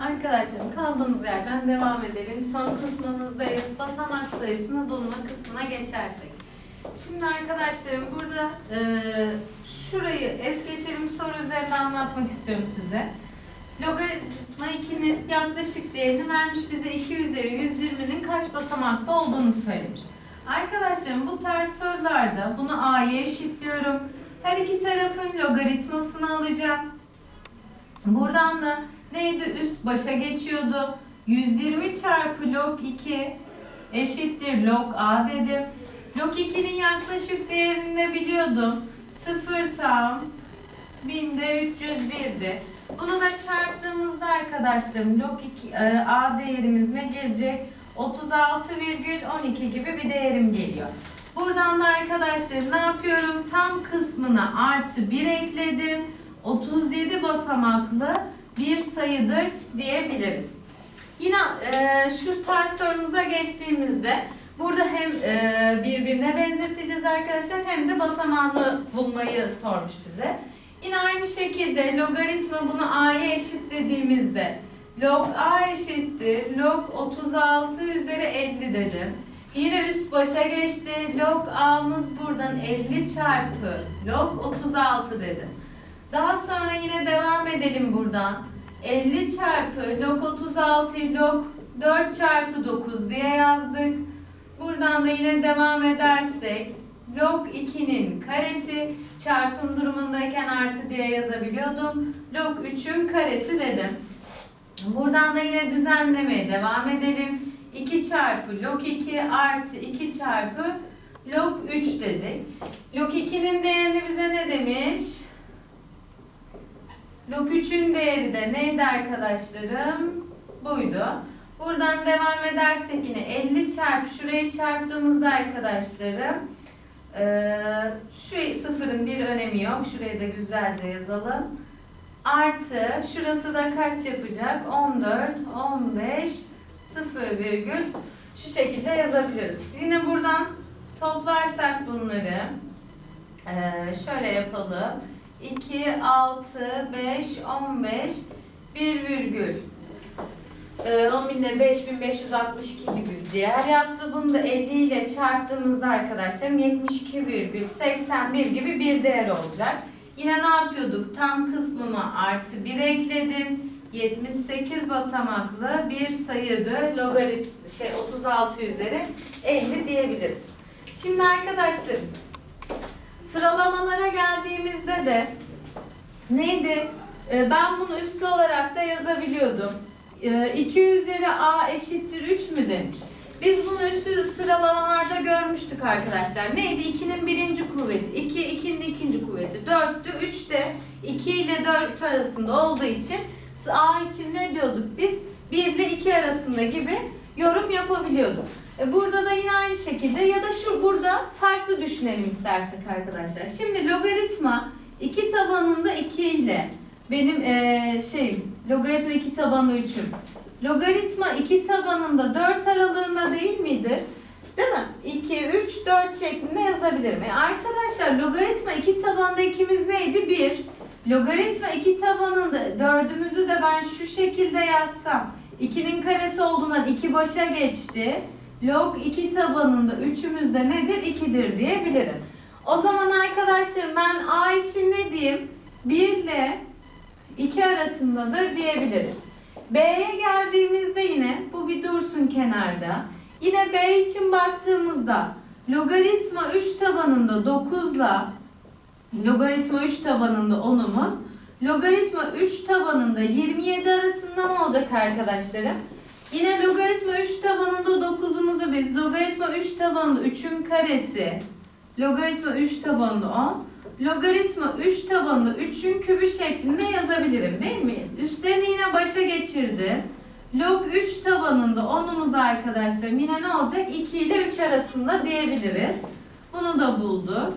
Arkadaşlarım kaldığımız yerden devam edelim. Son kısmımızdayız. Basamak sayısını bulma kısmına geçersek. Şimdi arkadaşlarım burada e, şurayı es geçelim soru üzerinde anlatmak istiyorum size. Logaritma 2'nin yaklaşık değerini vermiş bize 2 üzeri 120'nin kaç basamakta olduğunu söylemiş. Arkadaşlarım bu tarz sorularda bunu a'ya eşitliyorum. Her iki tarafın logaritmasını alacağım. Buradan da neydi? Üst başa geçiyordu. 120 çarpı log 2 eşittir log a dedim. Log 2'nin yaklaşık değerini de biliyordum. 0 tam binde 301'di. Bunu da çarptığımızda arkadaşlarım log 2, e, a değerimiz ne gelecek? 36,12 gibi bir değerim geliyor. Buradan da arkadaşlar ne yapıyorum? Tam kısmına artı 1 ekledim. 37 basamaklı bir sayıdır diyebiliriz. Yine e, şu tarz sorumuza geçtiğimizde burada hem e, birbirine benzeteceğiz arkadaşlar hem de basamağını bulmayı sormuş bize. Yine aynı şekilde logaritma bunu a'ya eşitlediğimizde log a eşittir log 36 üzeri 50 dedim. Yine üst başa geçti. Log a'mız buradan 50 çarpı log 36 dedim. Daha sonra yine devam edelim buradan. 50 çarpı log 36 log 4 çarpı 9 diye yazdık. Buradan da yine devam edersek log 2'nin karesi çarpım durumundayken artı diye yazabiliyordum. Log 3'ün karesi dedim. Buradan da yine düzenlemeye devam edelim. 2 çarpı log 2 artı 2 çarpı log 3 dedik. Log 2'nin değerini bize ne demiş? Log 3'ün değeri de neydi arkadaşlarım? Buydu. Buradan devam edersek yine 50 çarpı şurayı çarptığımızda arkadaşlarım eee, şu sıfırın bir önemi yok. Şurayı da güzelce yazalım. Artı şurası da kaç yapacak? 14, 15, 0 virgül şu şekilde yazabiliriz. Yine buradan toplarsak bunları eee, şöyle yapalım. 2, 6, 5, 15, 1 virgül. Ee, 10 binde 5562 gibi bir değer yaptı. Bunu da 50 ile çarptığımızda arkadaşlarım 72,81 gibi bir değer olacak. Yine ne yapıyorduk? Tam kısmına artı 1 ekledim. 78 basamaklı bir sayıdır. Logarit şey 36 üzeri 50 diyebiliriz. Şimdi arkadaşlarım Sıralamalara geldiğimizde de neydi? Ee, Ben bunu üslü olarak da yazabiliyordum. 2 üzeri a eşittir 3 mü demiş. Biz bunu üslü sıralamalarda görmüştük arkadaşlar. Neydi? 2'nin birinci kuvveti, 2, 2'nin ikinci kuvveti, 4'tü, 3 de 2 ile 4 arasında olduğu için a için ne diyorduk biz? 1 ile 2 arasında gibi yorum yapabiliyorduk. E, Burada da yine aynı şekilde ya da şu burada farklı düşünelim istersek arkadaşlar. Şimdi logaritma 2 tabanında 2 ile benim e, şeyim logaritma 2 tabanında 3'üm. Logaritma 2 tabanında 4 aralığında değil midir? Değil mi? 2, 3, 4 şeklinde yazabilirim. E arkadaşlar logaritma 2 tabanında ikimiz neydi? 1. Logaritma 2 tabanında dördümüzü de ben şu şekilde yazsam 2'nin karesi olduğundan 2 başa geçti. Log 2 tabanında üçümüz de nedir? 2'dir diyebilirim. O zaman arkadaşlarım ben A için ne diyeyim? 1 ile 2 arasındadır diyebiliriz. B'ye geldiğimizde yine bu bir dursun kenarda. Yine B için baktığımızda logaritma 3 tabanında 9 ile logaritma 3 tabanında 10'umuz logaritma 3 tabanında 27 arasında ne olacak arkadaşlarım? Yine logaritma 3 tabanında 9'umuzu biz logaritma 3 tabanında 3'ün karesi logaritma 3 tabanında 10 logaritma 3 tabanında 3'ün kübü şeklinde yazabilirim değil mi? Üstlerini yine başa geçirdim. Log 3 tabanında 10'umuz arkadaşlar yine ne olacak? 2 ile 3 arasında diyebiliriz. Bunu da bulduk.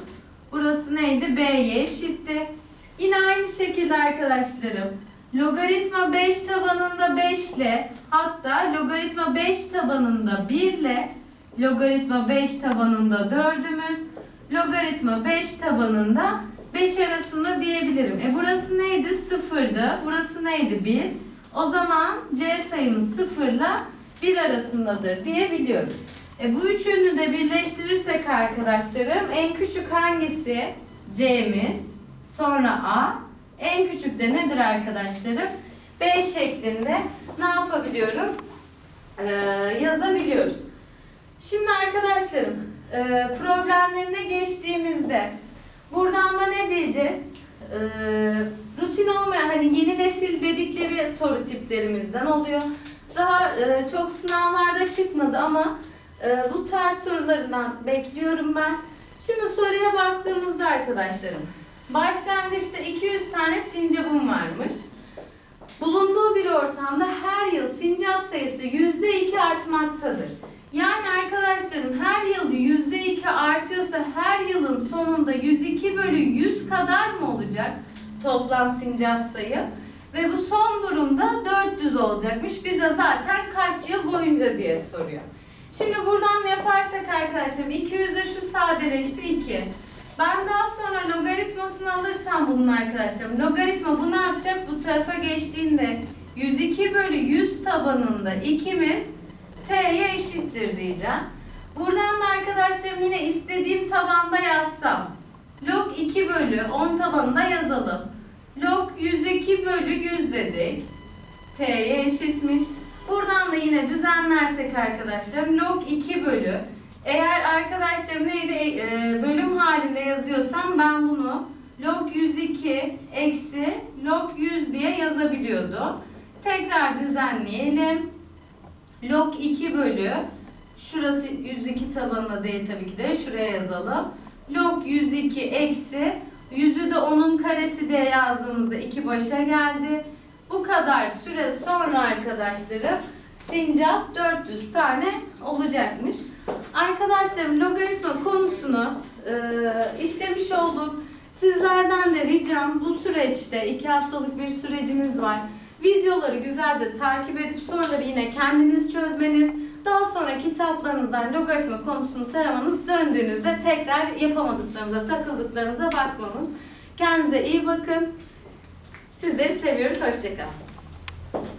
Burası neydi? B'ye eşitti. Yine aynı şekilde arkadaşlarım logaritma 5 tabanında 5 ile hatta logaritma 5 tabanında 1 ile logaritma 5 tabanında 4'ümüz logaritma 5 tabanında 5 arasında diyebilirim. E burası neydi? 0'dı. Burası neydi? 1. O zaman C sayımız 0 ile 1 arasındadır diyebiliyoruz. E, bu üçünü de birleştirirsek arkadaşlarım en küçük hangisi? C'miz. Sonra A. En küçük de nedir arkadaşlarım? B şeklinde ne yapabiliyorum? Ee, yazabiliyoruz. Şimdi arkadaşlarım e, problemlerine geçtiğimizde buradan da ne diyeceğiz? Ee, rutin olmayan hani yeni nesil dedikleri soru tiplerimizden oluyor. Daha e, çok sınavlarda çıkmadı ama e, bu tarz sorularından bekliyorum ben. Şimdi soruya baktığımızda arkadaşlarım başlangıçta 200 tane sincapım varmış. Bulunduğu bir ortamda her yıl sincap sayısı %2 artmaktadır. Yani arkadaşlarım her yıl %2 artıyorsa her yılın sonunda 102 bölü 100 kadar mı olacak toplam sincap sayı? Ve bu son durumda 400 olacakmış. Bize zaten kaç yıl boyunca diye soruyor. Şimdi buradan yaparsak arkadaşlarım 200 de şu sadeleşti 2. Ben daha sonra logaritmasını alırsam bunun arkadaşlarım. Logaritma bu ne yapacak? Bu tarafa geçtiğinde 102 bölü 100 tabanında ikimiz t'ye eşittir diyeceğim. Buradan da arkadaşlarım yine istediğim tabanda yazsam. Log 2 bölü 10 tabanında yazalım. Log 102 bölü 100 dedik. T'ye eşitmiş. Buradan da yine düzenlersek arkadaşlarım log 2 bölü eğer arkadaşlarım neydi e, bölüm halinde yazıyorsam ben bunu log 102 eksi log 100 diye yazabiliyordum. Tekrar düzenleyelim. Log 2 bölü şurası 102 tabanında değil tabii ki de şuraya yazalım. Log 102 eksi yüzü de onun karesi diye yazdığımızda 2 başa geldi. Bu kadar süre sonra arkadaşlarım sincap 400 tane olacakmış. Arkadaşlarım logaritma konusunu e, işlemiş olduk. Sizlerden de ricam bu süreçte iki haftalık bir süreciniz var. Videoları güzelce takip edip soruları yine kendiniz çözmeniz, daha sonra kitaplarınızdan logaritma konusunu taramanız, döndüğünüzde tekrar yapamadıklarınıza, takıldıklarınıza bakmanız. Kendinize iyi bakın. Sizleri seviyoruz. Hoşçakalın.